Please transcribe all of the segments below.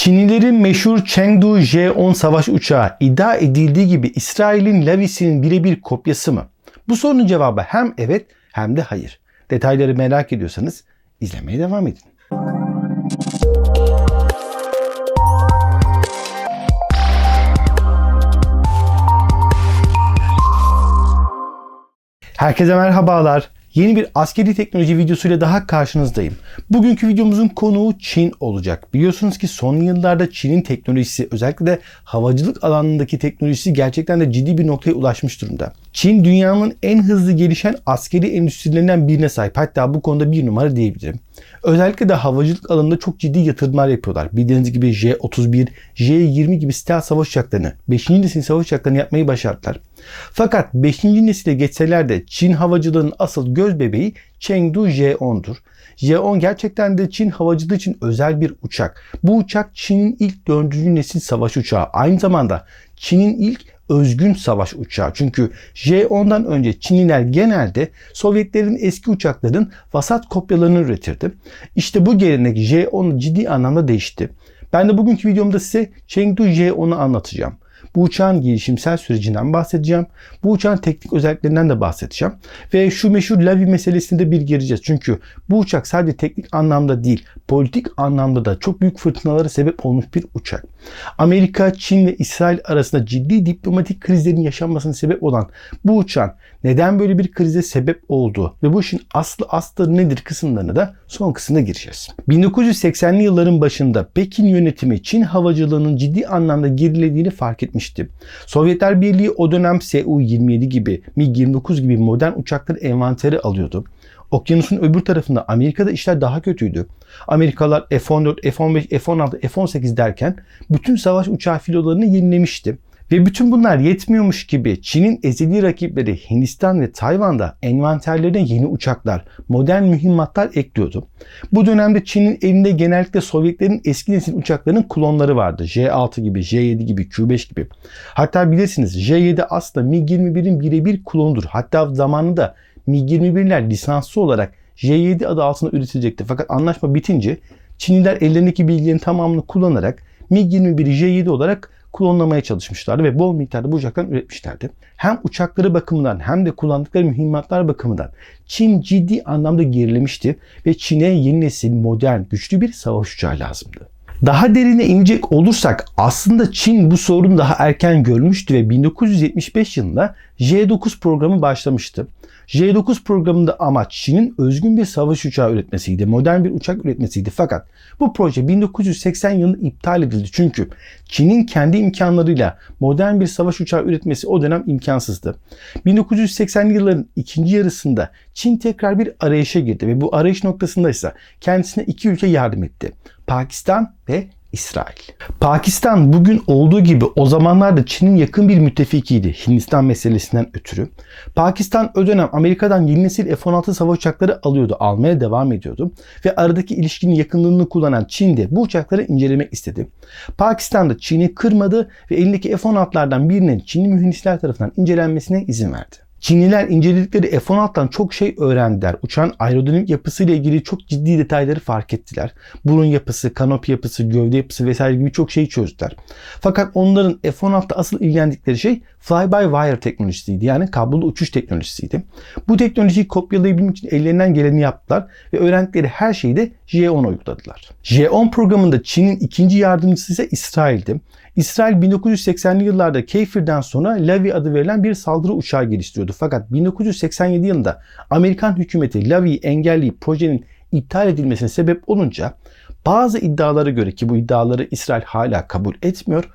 Çinlilerin meşhur Chengdu J-10 savaş uçağı iddia edildiği gibi İsrail'in Lavis'in birebir kopyası mı? Bu sorunun cevabı hem evet hem de hayır. Detayları merak ediyorsanız izlemeye devam edin. Herkese merhabalar. Yeni bir askeri teknoloji videosuyla daha karşınızdayım. Bugünkü videomuzun konuğu Çin olacak. Biliyorsunuz ki son yıllarda Çin'in teknolojisi özellikle de havacılık alanındaki teknolojisi gerçekten de ciddi bir noktaya ulaşmış durumda. Çin dünyanın en hızlı gelişen askeri endüstrilerinden birine sahip. Hatta bu konuda bir numara diyebilirim. Özellikle de havacılık alanında çok ciddi yatırımlar yapıyorlar. Bildiğiniz gibi J-31, J-20 gibi stealth savaş uçaklarını, 5. nesil savaş uçaklarını yapmayı başardılar. Fakat 5. nesile geçseler de Çin havacılığının asıl göz bebeği Chengdu J-10'dur. J-10 gerçekten de Çin havacılığı için özel bir uçak. Bu uçak Çin'in ilk 4. nesil savaş uçağı. Aynı zamanda Çin'in ilk özgün savaş uçağı. Çünkü J-10'dan önce Çinliler genelde Sovyetlerin eski uçakların vasat kopyalarını üretirdi. İşte bu gelenek J-10 ciddi anlamda değişti. Ben de bugünkü videomda size Chengdu J-10'u anlatacağım. Bu uçağın gelişimsel sürecinden bahsedeceğim. Bu uçağın teknik özelliklerinden de bahsedeceğim. Ve şu meşhur Lavi meselesinde bir gireceğiz. Çünkü bu uçak sadece teknik anlamda değil, politik anlamda da çok büyük fırtınalara sebep olmuş bir uçak. Amerika, Çin ve İsrail arasında ciddi diplomatik krizlerin yaşanmasına sebep olan bu uçağın neden böyle bir krize sebep olduğu ve bu işin aslı astarı nedir kısımlarına da son kısımda gireceğiz. 1980'li yılların başında Pekin yönetimi Çin havacılığının ciddi anlamda gerilediğini fark etmişti. Sovyetler Birliği o dönem Su-27 gibi, MiG-29 gibi modern uçakları envanteri alıyordu. Okyanusun öbür tarafında Amerika'da işler daha kötüydü. Amerikalılar F-14, F-15, F-16, F-18 derken bütün savaş uçağı filolarını yenilemişti. Ve bütün bunlar yetmiyormuş gibi Çin'in ezeli rakipleri Hindistan ve Tayvan'da envanterlerine yeni uçaklar, modern mühimmatlar ekliyordu. Bu dönemde Çin'in elinde genellikle Sovyetlerin eski nesil uçaklarının klonları vardı. J-6 gibi, J-7 gibi, Q-5 gibi. Hatta bilirsiniz J-7 aslında MiG-21'in birebir klonudur. Hatta zamanında MiG-21'ler lisanslı olarak J-7 adı altında üretilecekti. Fakat anlaşma bitince Çinliler ellerindeki bilgilerin tamamını kullanarak MiG-21'i J-7 olarak klonlamaya çalışmışlardı ve bol miktarda bu uçaktan üretmişlerdi. Hem uçakları bakımından hem de kullandıkları mühimmatlar bakımından Çin ciddi anlamda gerilemişti ve Çin'e yeni nesil modern güçlü bir savaş uçağı lazımdı. Daha derine inecek olursak aslında Çin bu sorunu daha erken görmüştü ve 1975 yılında J-9 programı başlamıştı. J-9 programında amaç Çin'in özgün bir savaş uçağı üretmesiydi. Modern bir uçak üretmesiydi. Fakat bu proje 1980 yılında iptal edildi. Çünkü Çin'in kendi imkanlarıyla modern bir savaş uçağı üretmesi o dönem imkansızdı. 1980'li yılların ikinci yarısında Çin tekrar bir arayışa girdi ve bu arayış noktasında ise kendisine iki ülke yardım etti. Pakistan ve İsrail. Pakistan bugün olduğu gibi o zamanlarda Çin'in yakın bir müttefikiydi Hindistan meselesinden ötürü. Pakistan o dönem Amerika'dan yeni nesil F-16 savaş uçakları alıyordu, almaya devam ediyordu. Ve aradaki ilişkinin yakınlığını kullanan Çin de bu uçakları incelemek istedi. Pakistan da Çin'i kırmadı ve elindeki F-16'lardan birinin Çinli mühendisler tarafından incelenmesine izin verdi. Çinliler inceledikleri F-16'dan çok şey öğrendiler. Uçağın aerodinamik yapısıyla ilgili çok ciddi detayları fark ettiler. Burun yapısı, kanopi yapısı, gövde yapısı vesaire gibi çok şeyi çözdüler. Fakat onların F-16'da asıl ilgilendikleri şey fly-by-wire teknolojisiydi. Yani kablolu uçuş teknolojisiydi. Bu teknolojiyi kopyalayabilmek için ellerinden geleni yaptılar ve öğrendikleri her şeyi de J-10 uyguladılar. J-10 programında Çin'in ikinci yardımcısı ise İsrail'di. İsrail 1980'li yıllarda Kefir'den sonra Lavi adı verilen bir saldırı uçağı geliştiriyordu. Fakat 1987 yılında Amerikan hükümeti Lavi'yi engelleyip projenin iptal edilmesine sebep olunca bazı iddialara göre ki bu iddiaları İsrail hala kabul etmiyor.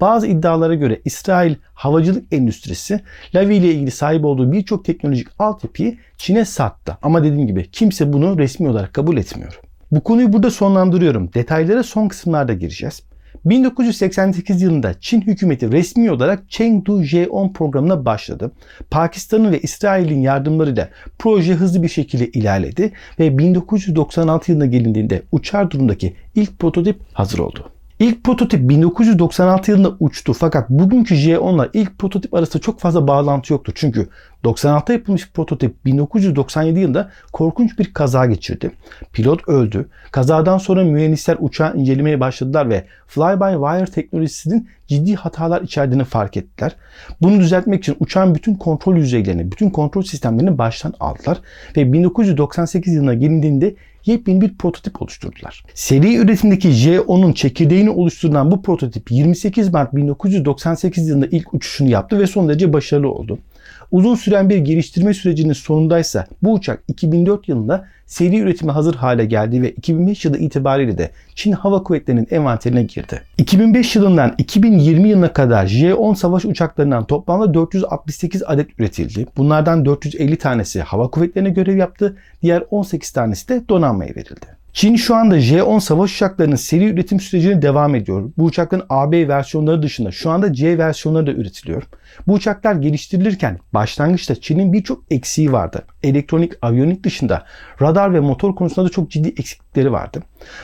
Bazı iddialara göre İsrail havacılık endüstrisi Lavi ile ilgili sahip olduğu birçok teknolojik altyapıyı Çin'e sattı. Ama dediğim gibi kimse bunu resmi olarak kabul etmiyor. Bu konuyu burada sonlandırıyorum. Detaylara son kısımlarda gireceğiz. 1988 yılında Çin hükümeti resmi olarak Chengdu J-10 programına başladı. Pakistan'ın ve İsrail'in yardımlarıyla proje hızlı bir şekilde ilerledi ve 1996 yılına gelindiğinde uçar durumdaki ilk prototip hazır oldu. İlk prototip 1996 yılında uçtu fakat bugünkü J10'la ilk prototip arasında çok fazla bağlantı yoktur. Çünkü 96'da yapılmış prototip 1997 yılında korkunç bir kaza geçirdi. Pilot öldü. Kazadan sonra mühendisler uçağı incelemeye başladılar ve fly-by-wire teknolojisinin ciddi hatalar içerdiğini fark ettiler. Bunu düzeltmek için uçağın bütün kontrol yüzeylerini, bütün kontrol sistemlerini baştan aldılar ve 1998 yılına gelindiğinde yepyeni bir prototip oluşturdular. Seri üretimdeki J-10'un çekirdeğini oluşturulan bu prototip 28 Mart 1998 yılında ilk uçuşunu yaptı ve son derece başarılı oldu. Uzun süren bir geliştirme sürecinin sonundaysa bu uçak 2004 yılında seri üretime hazır hale geldi ve 2005 yılı itibariyle de Çin Hava Kuvvetleri'nin envanterine girdi. 2005 yılından 2020 yılına kadar J-10 savaş uçaklarından toplamda 468 adet üretildi. Bunlardan 450 tanesi hava kuvvetlerine görev yaptı, diğer 18 tanesi de donanmaya verildi. Çin şu anda J-10 savaş uçaklarının seri üretim sürecine devam ediyor. Bu uçakların AB versiyonları dışında şu anda C versiyonları da üretiliyor. Bu uçaklar geliştirilirken başlangıçta Çin'in birçok eksiği vardı. Elektronik, aviyonik dışında radar ve motor konusunda da çok ciddi eksiklikleri vardı.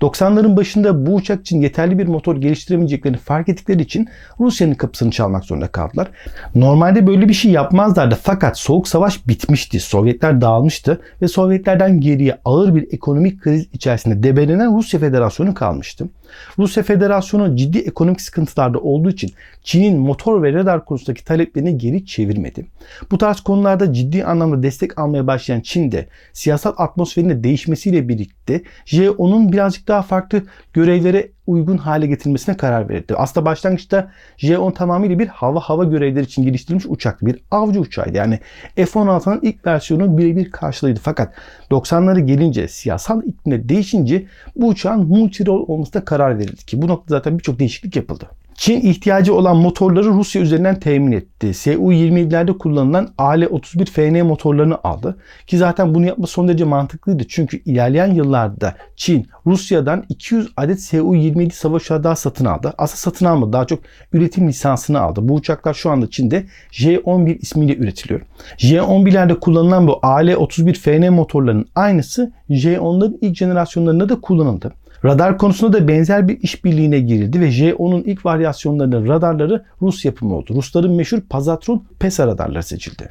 90'ların başında bu uçak için yeterli bir motor geliştiremeyeceklerini fark ettikleri için Rusya'nın kapısını çalmak zorunda kaldılar. Normalde böyle bir şey yapmazlardı fakat Soğuk Savaş bitmişti. Sovyetler dağılmıştı ve Sovyetlerden geriye ağır bir ekonomik kriz içerisinde debelenen Rusya Federasyonu kalmıştı. Rusya Federasyonu ciddi ekonomik sıkıntılarda olduğu için Çin'in motor ve radar konusundaki taleplerini geri çevirmedi. Bu tarz konularda ciddi anlamda destek almaya başlayan Çin'de siyasal atmosferin de değişmesiyle birlikte J-10'un birazcık daha farklı görevlere uygun hale getirilmesine karar verildi. Aslında başlangıçta J-10 tamamıyla bir hava hava görevleri için geliştirilmiş uçaktı. Bir avcı uçağıydı. Yani F-16'nın ilk versiyonu birebir karşılığıydı. Fakat 90'ları gelince siyasal iklimde değişince bu uçağın multirol olmasına karar verildi ki bu noktada zaten birçok değişiklik yapıldı. Çin ihtiyacı olan motorları Rusya üzerinden temin etti. Su-27'lerde kullanılan AL-31FN motorlarını aldı. Ki zaten bunu yapması son derece mantıklıydı. Çünkü ilerleyen yıllarda Çin Rusya'dan 200 adet Su-27 savaş uçağı daha satın aldı. Aslında satın almadı. Daha çok üretim lisansını aldı. Bu uçaklar şu anda Çin'de J-11 ismiyle üretiliyor. J-11'lerde kullanılan bu AL-31FN motorlarının aynısı J-10'ların ilk jenerasyonlarında da kullanıldı. Radar konusunda da benzer bir işbirliğine girildi ve J-10'un ilk varyasyonlarının radarları Rus yapımı oldu. Rusların meşhur Pazatron PESA radarları seçildi.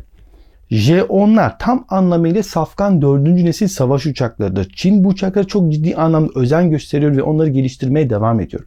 J-10'lar tam anlamıyla safkan 4. nesil savaş uçaklarıdır. Çin bu uçaklara çok ciddi anlamda özen gösteriyor ve onları geliştirmeye devam ediyor.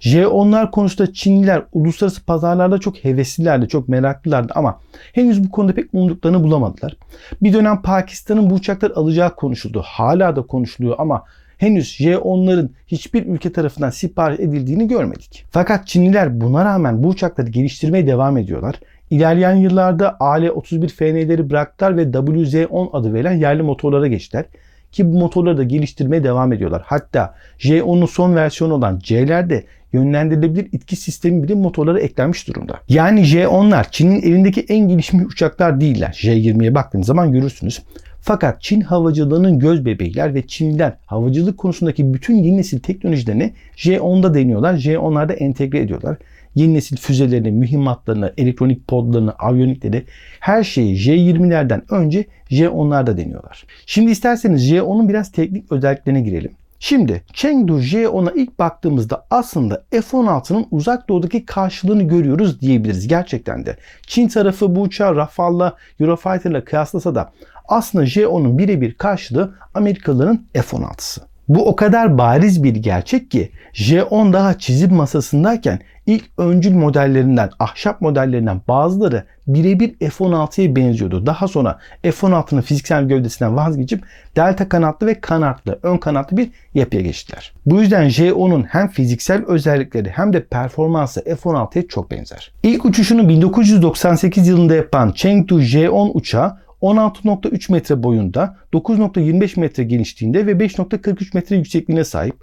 J-10'lar konusunda Çinliler uluslararası pazarlarda çok heveslilerdi, çok meraklılardı ama henüz bu konuda pek umduklarını bulamadılar. Bir dönem Pakistan'ın bu uçakları alacağı konuşuldu. Hala da konuşuluyor ama henüz J-10'ların hiçbir ülke tarafından sipariş edildiğini görmedik. Fakat Çinliler buna rağmen bu uçakları geliştirmeye devam ediyorlar. İlerleyen yıllarda AL-31FN'leri bıraktılar ve WZ-10 adı verilen yerli motorlara geçtiler. Ki bu motorları da geliştirmeye devam ediyorlar. Hatta J10'un son versiyonu olan C'lerde yönlendirilebilir itki sistemi bile motorlara eklenmiş durumda. Yani J10'lar Çin'in elindeki en gelişmiş uçaklar değiller. J20'ye baktığınız zaman görürsünüz. Fakat Çin havacılığının göz bebeğiler ve Çinliler havacılık konusundaki bütün yeni nesil teknolojilerini J10'da deniyorlar. J10'larda entegre ediyorlar. Yeni nesil füzelerini, mühimmatlarını, elektronik podlarını, aviyonikleri her şeyi J20'lerden önce J10'larda deniyorlar. Şimdi isterseniz J10'un biraz teknik özelliklerine girelim. Şimdi Chengdu J10'a ilk baktığımızda aslında F-16'nın uzak doğudaki karşılığını görüyoruz diyebiliriz gerçekten de. Çin tarafı bu uçağı Rafale'la, Eurofighter'la kıyaslasa da aslında J-10'un birebir karşılığı Amerikalıların F-16'sı. Bu o kadar bariz bir gerçek ki J-10 daha çizim masasındayken ilk öncül modellerinden, ahşap modellerinden bazıları birebir F-16'ya benziyordu. Daha sonra F-16'nın fiziksel gövdesinden vazgeçip delta kanatlı ve kanatlı, ön kanatlı bir yapıya geçtiler. Bu yüzden J-10'un hem fiziksel özellikleri hem de performansı F-16'ya çok benzer. İlk uçuşunu 1998 yılında yapan Chengdu J-10 uçağı 16.3 metre boyunda, 9.25 metre genişliğinde ve 5.43 metre yüksekliğine sahip.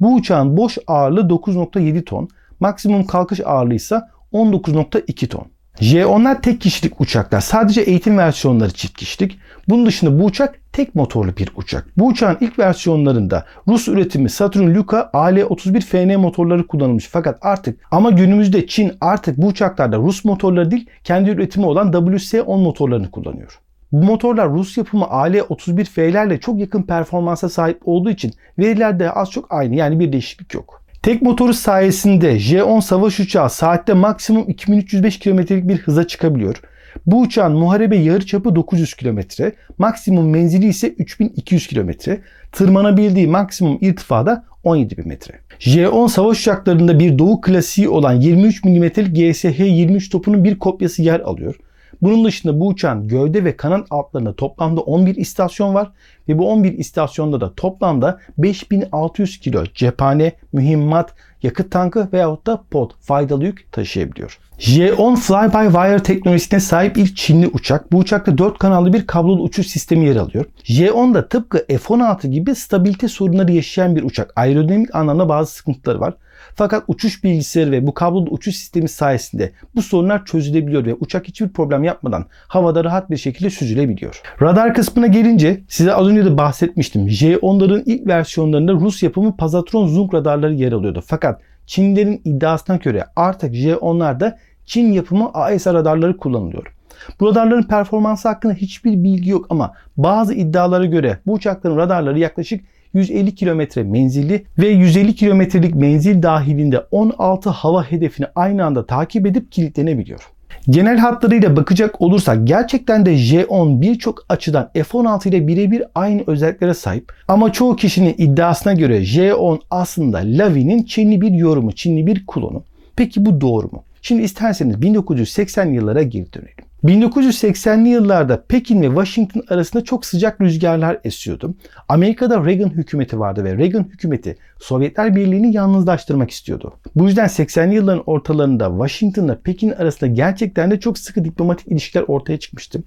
Bu uçağın boş ağırlığı 9.7 ton, maksimum kalkış ağırlığı ise 19.2 ton. J-10'lar tek kişilik uçaklar. Sadece eğitim versiyonları çift kişilik. Bunun dışında bu uçak tek motorlu bir uçak. Bu uçağın ilk versiyonlarında Rus üretimi Saturn Luka AL-31FN motorları kullanılmış. Fakat artık ama günümüzde Çin artık bu uçaklarda Rus motorları değil kendi üretimi olan WS-10 motorlarını kullanıyor. Bu motorlar Rus yapımı AL-31F'lerle çok yakın performansa sahip olduğu için veriler de az çok aynı yani bir değişiklik yok. Tek motoru sayesinde J-10 savaş uçağı saatte maksimum 2305 kilometrelik bir hıza çıkabiliyor. Bu uçağın muharebe yarıçapı 900 kilometre, maksimum menzili ise 3200 kilometre, tırmanabildiği maksimum irtifa da 17 bin metre. J-10 savaş uçaklarında bir doğu klasiği olan 23 mm'lik GSH-23 topunun bir kopyası yer alıyor. Bunun dışında bu uçağın gövde ve kanat altlarında toplamda 11 istasyon var ve bu 11 istasyonda da toplamda 5600 kilo cephane, mühimmat, yakıt tankı veyahut da pod faydalı yük taşıyabiliyor. J-10 Fly-by-Wire teknolojisine sahip ilk Çinli uçak. Bu uçakta 4 kanallı bir kablolu uçuş sistemi yer alıyor. J-10 da tıpkı F-16 gibi stabilite sorunları yaşayan bir uçak. Aerodinamik anlamda bazı sıkıntıları var. Fakat uçuş bilgisayarı ve bu kablolu uçuş sistemi sayesinde bu sorunlar çözülebiliyor ve uçak hiçbir problem yapmadan havada rahat bir şekilde süzülebiliyor. Radar kısmına gelince size az önce de bahsetmiştim. J-10'ların ilk versiyonlarında Rus yapımı Pazatron Zoom radarları yer alıyordu. Fakat Çinlilerin iddiasına göre artık J-10'larda Çin yapımı AESA radarları kullanılıyor. Bu radarların performansı hakkında hiçbir bilgi yok ama bazı iddialara göre bu uçakların radarları yaklaşık 150 kilometre menzilli ve 150 kilometrelik menzil dahilinde 16 hava hedefini aynı anda takip edip kilitlenebiliyor. Genel hatlarıyla bakacak olursak gerçekten de J-10 birçok açıdan F-16 ile birebir aynı özelliklere sahip. Ama çoğu kişinin iddiasına göre J-10 aslında Lavi'nin Çinli bir yorumu, Çinli bir klonu. Peki bu doğru mu? Şimdi isterseniz 1980 yıllara geri dönelim. 1980'li yıllarda Pekin ve Washington arasında çok sıcak rüzgarlar esiyordu. Amerika'da Reagan hükümeti vardı ve Reagan hükümeti Sovyetler Birliği'ni yalnızlaştırmak istiyordu. Bu yüzden 80'li yılların ortalarında Washington'la Pekin arasında gerçekten de çok sıkı diplomatik ilişkiler ortaya çıkmıştı.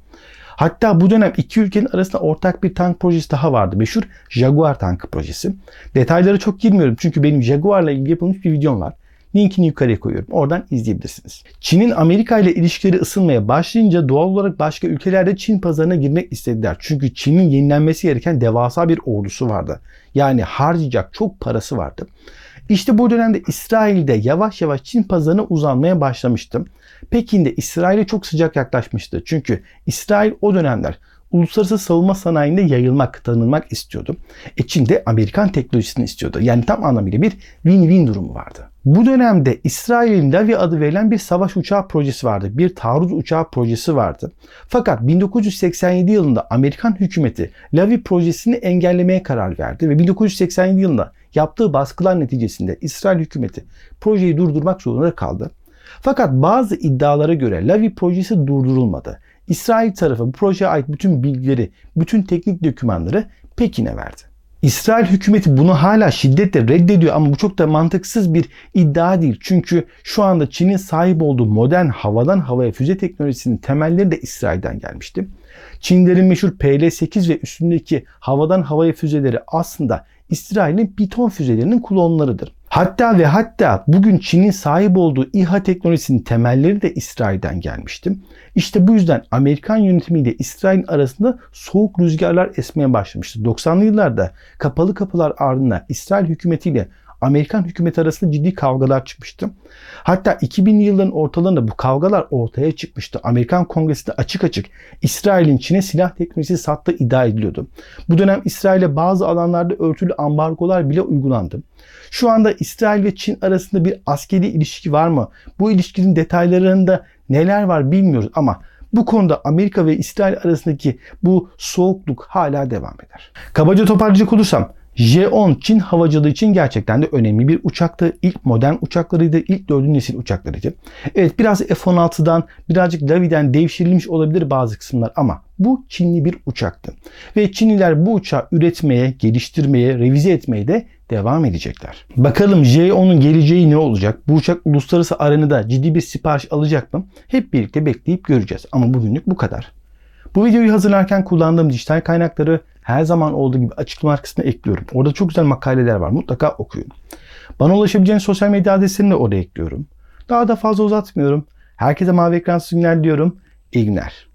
Hatta bu dönem iki ülkenin arasında ortak bir tank projesi daha vardı. Meşhur Jaguar tankı projesi. Detaylara çok girmiyorum çünkü benim Jaguar'la ilgili yapılmış bir videom var. Linkini yukarıya koyuyorum. Oradan izleyebilirsiniz. Çin'in Amerika ile ilişkileri ısınmaya başlayınca doğal olarak başka ülkelerde Çin pazarına girmek istediler. Çünkü Çin'in yenilenmesi gereken devasa bir ordusu vardı. Yani harcayacak çok parası vardı. İşte bu dönemde İsrail'de yavaş yavaş Çin pazarına uzanmaya başlamıştı. Pekin'de İsrail'e çok sıcak yaklaşmıştı. Çünkü İsrail o dönemler uluslararası savunma sanayinde yayılmak, tanınmak istiyordu. E Çin de Amerikan teknolojisini istiyordu. Yani tam anlamıyla bir win-win durumu vardı. Bu dönemde İsrail'in Lavi adı verilen bir savaş uçağı projesi vardı. Bir taarruz uçağı projesi vardı. Fakat 1987 yılında Amerikan hükümeti Lavi projesini engellemeye karar verdi ve 1987 yılında yaptığı baskılar neticesinde İsrail hükümeti projeyi durdurmak zorunda kaldı. Fakat bazı iddialara göre Lavi projesi durdurulmadı. İsrail tarafı bu projeye ait bütün bilgileri, bütün teknik dokümanları Pekin'e verdi. İsrail hükümeti bunu hala şiddetle reddediyor ama bu çok da mantıksız bir iddia değil. Çünkü şu anda Çin'in sahip olduğu modern havadan havaya füze teknolojisinin temelleri de İsrail'den gelmişti. Çinlerin meşhur PL-8 ve üstündeki havadan havaya füzeleri aslında İsrail'in Piton füzelerinin klonlarıdır. Hatta ve hatta bugün Çin'in sahip olduğu İHA teknolojisinin temelleri de İsrail'den gelmişti. İşte bu yüzden Amerikan yönetimiyle İsrail arasında soğuk rüzgarlar esmeye başlamıştı. 90'lı yıllarda kapalı kapılar ardında İsrail hükümetiyle Amerikan hükümeti arasında ciddi kavgalar çıkmıştı. Hatta 2000'li yılların ortalarında bu kavgalar ortaya çıkmıştı. Amerikan Kongresi'nde açık açık İsrail'in Çin'e silah teknolojisi sattığı iddia ediliyordu. Bu dönem İsrail'e bazı alanlarda örtülü ambargolar bile uygulandı. Şu anda İsrail ve Çin arasında bir askeri ilişki var mı? Bu ilişkinin detaylarında neler var bilmiyoruz ama bu konuda Amerika ve İsrail arasındaki bu soğukluk hala devam eder. Kabaca toparlayacak olursam J-10 Çin havacılığı için gerçekten de önemli bir uçaktı. İlk modern uçaklarıydı, ilk dördüncü nesil uçaklarıydı. Evet biraz F-16'dan, birazcık Lavi'den devşirilmiş olabilir bazı kısımlar ama bu Çinli bir uçaktı. Ve Çinliler bu uçağı üretmeye, geliştirmeye, revize etmeye de devam edecekler. Bakalım J-10'un geleceği ne olacak? Bu uçak uluslararası arenada ciddi bir sipariş alacak mı? Hep birlikte bekleyip göreceğiz. Ama bugünlük bu kadar. Bu videoyu hazırlarken kullandığım dijital kaynakları her zaman olduğu gibi açıklama kısmına ekliyorum. Orada çok güzel makaleler var. Mutlaka okuyun. Bana ulaşabileceğiniz sosyal medya adreslerini de oraya ekliyorum. Daha da fazla uzatmıyorum. Herkese mavi ekran günler diyorum. İyi günler.